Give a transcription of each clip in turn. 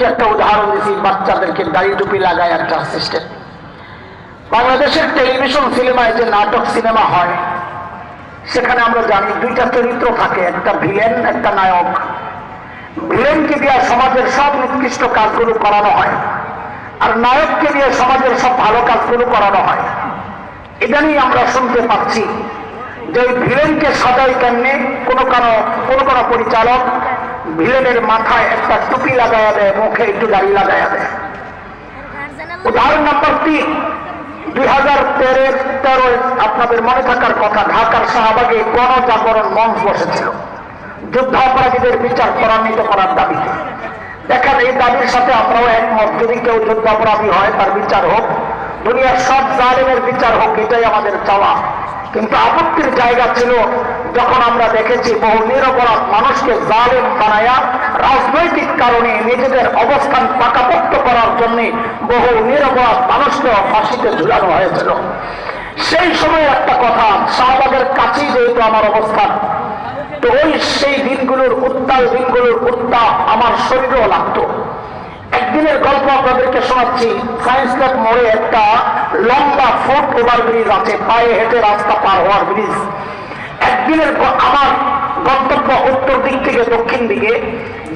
যে একটা উদাহরণ দিচ্ছি বাচ্চাদেরকে দাড়ি টুপি লাগায় একটা সিস্টেম বাংলাদেশের টেলিভিশন সিনেমায় যে নাটক, সিনেমা হয়, সেখানে আমরা জানি দুইটা চরিত্র থাকে, একটা ভিলেন একটা নায়ক। ভিলেনকে দিয়ে সমাজের সব নিকৃষ্ট কাজগুলো করানো হয়, আর নায়ককে দিয়ে সমাজের সব ভালো কাজগুলো করানো হয়। ইদানিং আমরা শুনতে পাচ্ছি যে ভিলেনকে সাজাই কেমনে কোনো কোনো কোনো কোনো পরিচালক ভিলেনের মাথায় একটা টুপি লাগাইয়া দেয়, মুখে একটু দাড়ি লাগাইয়া দেয়। উদাহরণ নাম্বার তিন, দুই হাজার তেরো, তেরোয় আপনাদের মনে থাকার কথা, ঢাকার শাহবাগে গণজাগরণ মঞ্চ বসেছিল। যুদ্ধাপরাধীদের বিচার ত্বরান্বিত করার দাবিতে দেখেন, এই দাবির সাথে আমরাও একমত, যদি কেউ যুদ্ধাপরাধী হয়, তার বিচার হোক। দুনিয়ার সব জালেমের বিচার হোক, এটাই আমাদের চাওয়া। কিন্তু আপত্তির জায়গা ছিল যখন আমরা দেখেছি বহু নিরপরাধ মানুষকে জালেম বানায়া রাজনৈতিক কারণে নিজেদের অবস্থান পাকাপোক্ত করার জন্য বহু নিরপরাধ মানুষকে ফাঁসিতে ঝুলানো হয়েছিল। সেই সময় একটা কথা, শাহবাগের কাছেই যেহেতু আমার অবস্থান, তো ওই সেই দিনগুলোর উত্তাল দিনগুলোর উত্তাপ আমার শরীরেও লাগতো। একদিনের গল্প আপনাদেরকে শোনাচ্ছি, সায়েন্স ল্যাব মোড়ে একটা লম্বা ফুট ওভার ব্রিজ আছে, পায়ে হেঁটে রাস্তা পার হওয়ার ব্রিজ। একদিনের আমার গন্তব্য উত্তর দিক থেকে দক্ষিণ দিকে।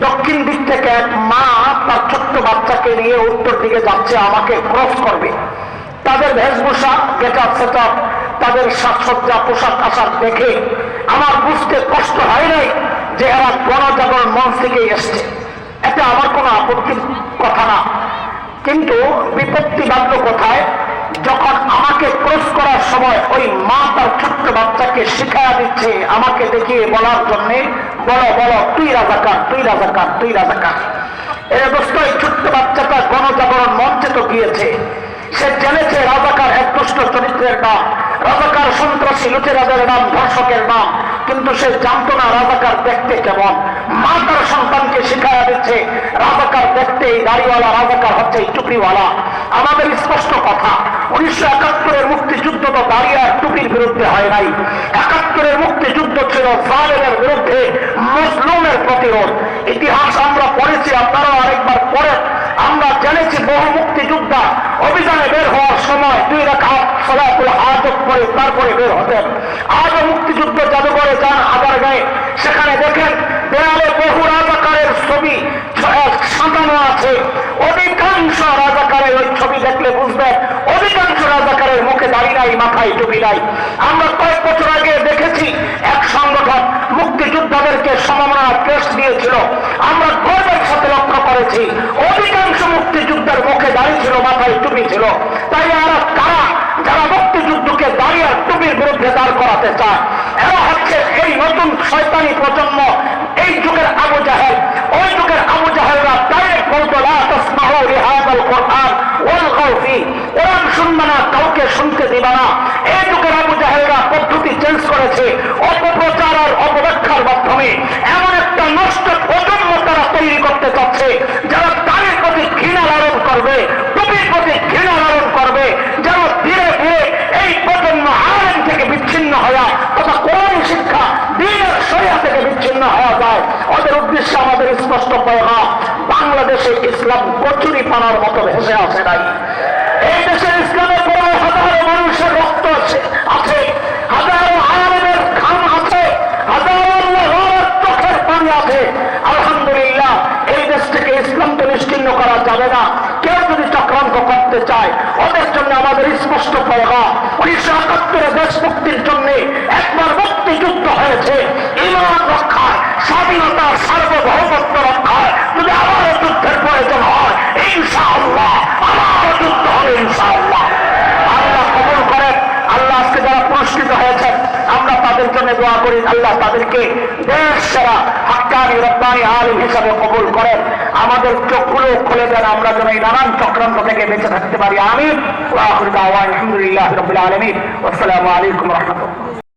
দক্ষিণ দিক থেকে এক মা তার ছোট্ট বাচ্চাকে নিয়ে উত্তর দিকে যাচ্ছে, আমাকে ক্রস করবে। তাদের বেশভূষা গেট আপ সেট তাদের সাজসজ্জা, পোশাক আশাক দেখে আমার বুঝতে কষ্ট হয় নাই যে এরা গণজাগরণ মঞ্চ থেকে এসছে। এটা আমার কোনো আপত্তির কথা না। কিন্তু বিপত্তি বাধ্য কোথায় যখন আমাকে ক্রস করার সময় ওই মা তার ছোট্ট বাচ্চাকে শিখায়া দিচ্ছে, আমাকে দেখিয়ে বলার জন্য, বলো বলো, তুই রাজাকার তুই রাজাকার তুই রাজাকার এর দোস্ত এই ছোট্ট বাচ্চাটা গণজাগরণ মঞ্চে তো গিয়েছে। সে জেনেছে রাজাকার এক দুষ্ট চরিত্রের নাম। রাজাকার সন্ত্রাসী লুটেরাদের নাম, ধর্ষকের নাম। কিন্তু সে জানতো না রাজাকার দেখতে কেমন। মা তার সন্তানকে শিখাইয়া দিচ্ছে রাজাকার দেখতে এই দাড়িওয়ালা রাজাকার হচ্ছে এই টুপিওয়ালা। আমাদের স্পষ্ট কথা মুক্তিযুদ্ধ দাঁড়িয়ার টুপির বিরুদ্ধে হয় নাই। একাত্তরের মুক্তিযুদ্ধ ছিল জালেমের বিরুদ্ধে মুসলুমের প্রতিরোধ। ইতিহাস আমরা পড়েছি, আপনারাও আরেকবার পড়েন। আমরা জেনেছি বহু মুক্তিযোদ্ধা অভিযানে বের হওয়ার সময় দুই রাখা সলাপুর আজব করে তারপরে বের হতেন আজও মুক্তিযুদ্ধ জাদুঘরে যান আবার গায়ে সেখানে দেখেন দেয়ালে বহু রাজাকারের ছবি ছ- সাজানো আছে অধিকাংশ রাজাকারের ওই ছবি দেখলে বুঝবেন অধিকাংশ রাজাকারের মুখে দাড়ি নাই মাথায় টুপি নাই। আমরা কয়েক বছর আগে দেখেছি এক সংগঠন মুক্তিযোদ্ধাদেরকে সমমনা কেস দিয়েছিল। আমরা গর্বের সাথে লক্ষ্য করেছি, অধিকাংশ মুক্তিযোদ্ধার মুখে দাঁড়িয়ে ছিল, মাথায় টুপি ছিল। তাই এরা কারা যারা মুক্তিযুদ্ধকে দাঁড়িয়ে টুপির বিরুদ্ধে দাঁড় করাতে চায়, এরা হচ্ছে এই নতুন শয়তানি প্রজন্ম। এই যুগের আবু জাহেল, ওই যুগের আবু জাহেলরা ডাইরেক্ট বলতো, লা কোরআন শুনবে না, কাউকে শুনতে দিবে না এই আবু জাহেলরা পদ্ধতি চেঞ্জ করেছে, অপপ্রচার আর অপব্যাখ্যার মাধ্যমে। এমন একটা নষ্ট প্রজন্ম তারা তৈরি করতে চাচ্ছে, যারা তাদের প্রতি ঘৃণা লালন করবে টুপির প্রতি ঘৃণা লালন করবে, যেন ধীরে ধীরে এই প্রজন্ম আলেম থেকে বিচ্ছিন্ন হওয়া তথা কোরআন শিক্ষা দিনের সরিয়া থেকে বিচ্ছিন্ন হওয়া যায়। ওদের উদ্দেশ্যে আমাদের স্পষ্ট পয়গা বাংলাদেশে ইসলাম কচুরি পানার মতো ভেসে আসে নাই এই দেশের ইসলামের পরে হাজারো মানুষের রক্ত আছে আছে হাজারো আলেমের খাম আছে হাজারো আল্লাহর চোখের পানি আছে আলহামদুলিল্লাহ এই দেশ থেকে ইসলাম তো নিশ্চিন্ন করা যাবে না। কেউ যদি চক্রান্ত করতে চায়, ওদের জন্য আমাদের স্পষ্ট পয়গা উনিশশো একাত্তরে দেশ মুক্তির জন্য একবার মুক্তিযুদ্ধ হয়েছে। ইমান রক্ষায় স্বাধীনতার সার্বভৌমত্ব তাদের জন্য দোয়া করি, আল্লাহ তাদেরকে দেশ সারা হাক্কানি রপ্তানি আলম হিসাবে কবুল করেন। আমাদের চোখগুলো খুলে দেন, আমরা যেন এই নানান চক্রান্ত থেকে বেঁচে থাকতে পারি। আমি আলহামদুলিল্লাহ আলমিন। আসসালামু আলাইকুম রহমতুল্লাহ।